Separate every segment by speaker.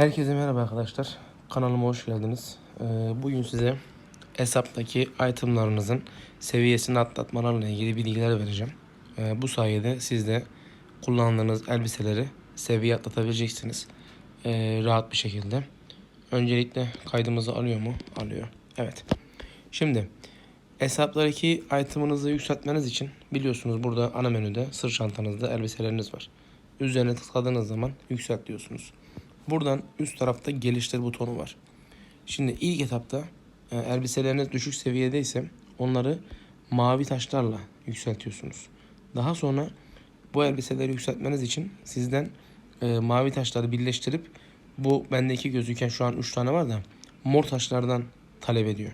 Speaker 1: Herkese merhaba arkadaşlar. Kanalıma hoş geldiniz. Ee, bugün size hesaptaki itemlarınızın seviyesini atlatmalarla ilgili bilgiler vereceğim. Ee, bu sayede siz de kullandığınız elbiseleri seviye atlatabileceksiniz. Ee, rahat bir şekilde. Öncelikle kaydımızı alıyor mu? Alıyor. Evet. Şimdi hesaptaki itemınızı yükseltmeniz için biliyorsunuz burada ana menüde sırt çantanızda elbiseleriniz var. Üzerine tıkladığınız zaman yükselt diyorsunuz. Buradan üst tarafta geliştir butonu var. Şimdi ilk etapta e, elbiseleriniz düşük seviyedeyse onları mavi taşlarla yükseltiyorsunuz. Daha sonra bu elbiseleri yükseltmeniz için sizden e, mavi taşları birleştirip bu bendeki gözüken şu an 3 tane var da mor taşlardan talep ediyor.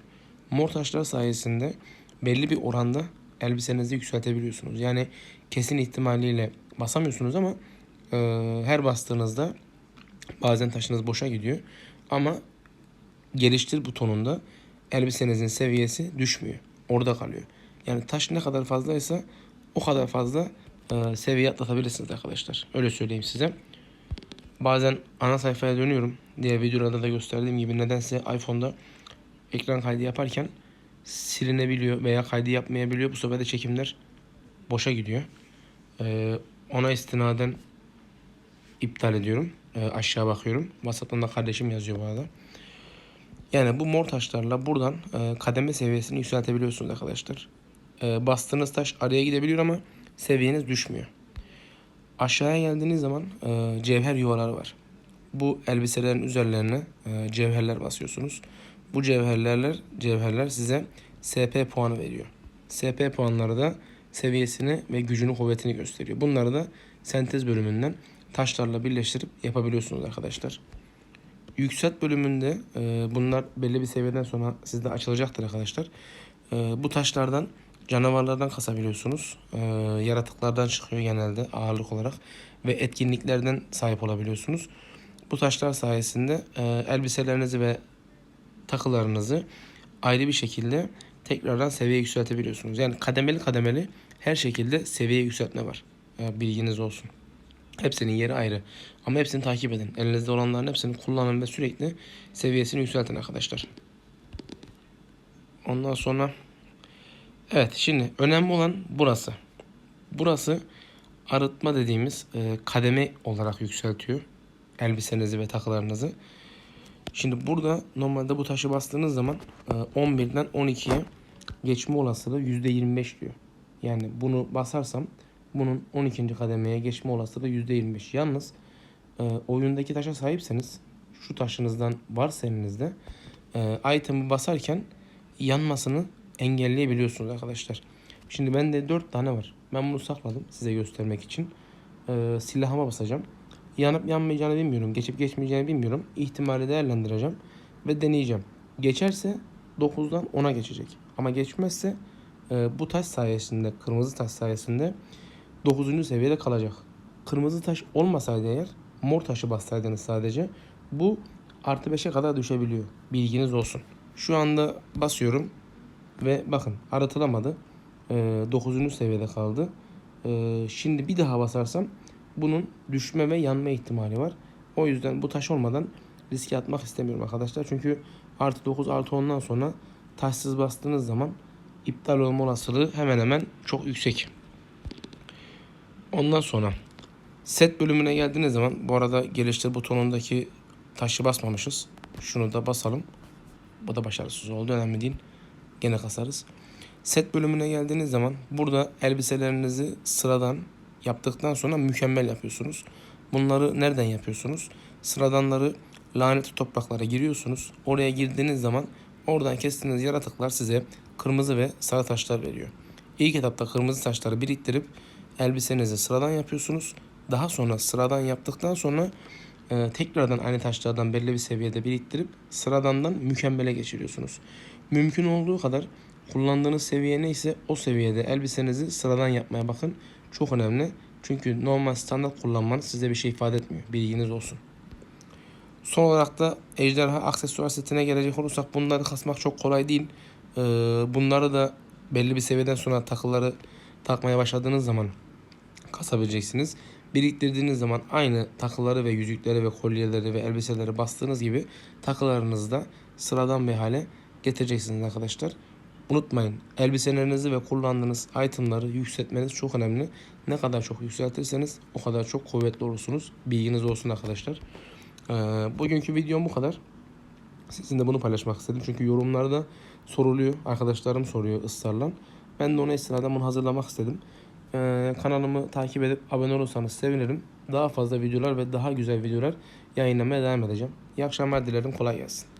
Speaker 1: Mor taşlar sayesinde belli bir oranda elbisenizi yükseltebiliyorsunuz. Yani kesin ihtimaliyle basamıyorsunuz ama e, her bastığınızda Bazen taşınız boşa gidiyor. Ama geliştir butonunda elbisenizin seviyesi düşmüyor. Orada kalıyor. Yani taş ne kadar fazlaysa o kadar fazla e, seviye atlatabilirsiniz arkadaşlar. Öyle söyleyeyim size. Bazen ana sayfaya dönüyorum. Diğer videolarda da gösterdiğim gibi nedense iPhone'da ekran kaydı yaparken silinebiliyor veya kaydı yapmayabiliyor. Bu sefer de çekimler boşa gidiyor. E, ona istinaden iptal ediyorum. E, aşağı bakıyorum. WhatsApp'tan da kardeşim yazıyor bu arada. Yani bu mor taşlarla buradan e, kademe seviyesini yükseltebiliyorsunuz arkadaşlar. E, bastığınız taş araya gidebiliyor ama seviyeniz düşmüyor. Aşağıya geldiğiniz zaman e, cevher yuvaları var. Bu elbiselerin üzerlerine e, cevherler basıyorsunuz. Bu cevherlerler cevherler size SP puanı veriyor. SP puanları da seviyesini ve gücünü kuvvetini gösteriyor. Bunları da sentez bölümünden taşlarla birleştirip yapabiliyorsunuz arkadaşlar. Yükselt bölümünde e, bunlar belli bir seviyeden sonra sizde açılacaktır arkadaşlar. E, bu taşlardan canavarlardan kasabiliyorsunuz. E, yaratıklardan çıkıyor genelde ağırlık olarak ve etkinliklerden sahip olabiliyorsunuz. Bu taşlar sayesinde e, elbiselerinizi ve takılarınızı ayrı bir şekilde tekrardan seviye yükseltebiliyorsunuz. Yani kademeli kademeli her şekilde seviye yükseltme var. E, bilginiz olsun. Hepsinin yeri ayrı. Ama hepsini takip edin. Elinizde olanların hepsini kullanın ve sürekli seviyesini yükseltin arkadaşlar. Ondan sonra evet şimdi önemli olan burası. Burası arıtma dediğimiz e, kademe olarak yükseltiyor elbisenizi ve takılarınızı. Şimdi burada normalde bu taşı bastığınız zaman e, 11'den 12'ye geçme olasılığı %25 diyor. Yani bunu basarsam bunun 12. kademeye geçme olasılığı %25. Yalnız e, oyundaki taşa sahipseniz şu taşınızdan varsa elinizde e, item'i basarken yanmasını engelleyebiliyorsunuz arkadaşlar. Şimdi bende 4 tane var. Ben bunu sakladım size göstermek için. E, silahıma basacağım. Yanıp yanmayacağını bilmiyorum. Geçip geçmeyeceğini bilmiyorum. İhtimali değerlendireceğim ve deneyeceğim. Geçerse 9'dan 10'a geçecek. Ama geçmezse e, bu taş sayesinde, kırmızı taş sayesinde 9. seviyede kalacak. Kırmızı taş olmasaydı eğer mor taşı bassaydınız sadece bu artı 5'e kadar düşebiliyor. Bilginiz olsun. Şu anda basıyorum ve bakın aratılamadı. 9. seviyede kaldı. Ee, şimdi bir daha basarsam bunun düşme ve yanma ihtimali var. O yüzden bu taş olmadan riske atmak istemiyorum arkadaşlar. Çünkü artı 9 artı 10'dan sonra taşsız bastığınız zaman iptal olma olasılığı hemen hemen çok yüksek. Ondan sonra set bölümüne geldiğiniz zaman bu arada geliştir butonundaki taşı basmamışız. Şunu da basalım. Bu da başarısız oldu. Önemli değil. Gene kasarız. Set bölümüne geldiğiniz zaman burada elbiselerinizi sıradan yaptıktan sonra mükemmel yapıyorsunuz. Bunları nereden yapıyorsunuz? Sıradanları lanetli topraklara giriyorsunuz. Oraya girdiğiniz zaman oradan kestiğiniz yaratıklar size kırmızı ve sarı taşlar veriyor. İlk etapta kırmızı taşları biriktirip elbisenizi sıradan yapıyorsunuz. Daha sonra sıradan yaptıktan sonra e, tekrardan aynı taşlardan belli bir seviyede biriktirip sıradandan mükemmele geçiriyorsunuz. Mümkün olduğu kadar kullandığınız seviye neyse o seviyede elbisenizi sıradan yapmaya bakın. Çok önemli. Çünkü normal standart kullanmanız size bir şey ifade etmiyor. Bilginiz olsun. Son olarak da ejderha aksesuar setine gelecek olursak bunları kasmak çok kolay değil. Ee, bunları da belli bir seviyeden sonra takıları takmaya başladığınız zaman kasabileceksiniz. biriktirdiğiniz zaman aynı takıları ve yüzükleri ve kolyeleri ve elbiseleri bastığınız gibi takılarınızı da sıradan bir hale getireceksiniz arkadaşlar. Unutmayın elbiselerinizi ve kullandığınız itemları yükseltmeniz çok önemli. Ne kadar çok yükseltirseniz o kadar çok kuvvetli olursunuz. Bilginiz olsun arkadaşlar. Ee, bugünkü videom bu kadar. Sizinle bunu paylaşmak istedim. Çünkü yorumlarda soruluyor. Arkadaşlarım soruyor ısrarla. Ben de ona istinaden bunu hazırlamak istedim. Ee, kanalımı takip edip abone olursanız sevinirim. Daha fazla videolar ve daha güzel videolar yayınlamaya devam edeceğim. İyi akşamlar dilerim. Kolay gelsin.